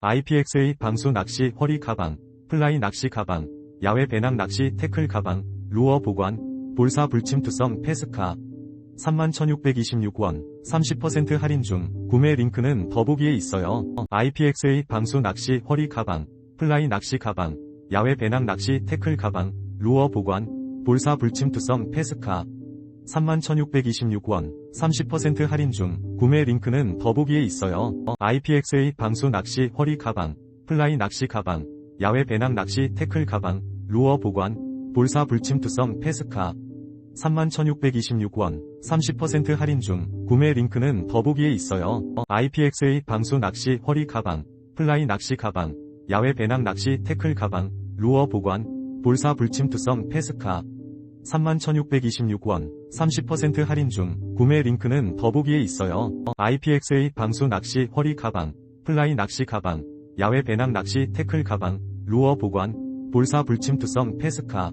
IPX8 방수 낚시 허리 가방, 플라이 낚시 가방, 야외 배낭 낚시 태클 가방, 루어 보관, 볼사 불침 투성 페스카. 31,626원, 30% 할인 중, 구매 링크는 더보기에 있어요. IPX8 방수 낚시 허리 가방, 플라이 낚시 가방, 야외 배낭 낚시 태클 가방, 루어 보관, 볼사 불침 투성 페스카. 31,626원, 30% 할인 중, 구매 링크는 더보기에 있어요. IPX8 방수 낚시 허리 가방, 플라이 낚시 가방, 야외 배낭 낚시 태클 가방, 루어 보관, 볼사 불침 투성 페스카. 31,626원, 30% 할인 중, 구매 링크는 더보기에 있어요. IPX8 방수 낚시 허리 가방, 플라이 낚시 가방, 야외 배낭 낚시 태클 가방, 루어 보관, 볼사 불침 투성 페스카. 31,626원, 30% 할인 중, 구매 링크는 더보기에 있어요. IPX8 방수 낚시 허리 가방, 플라이 낚시 가방, 야외 배낭 낚시 태클 가방, 루어 보관, 볼사 불침 투성 페스카.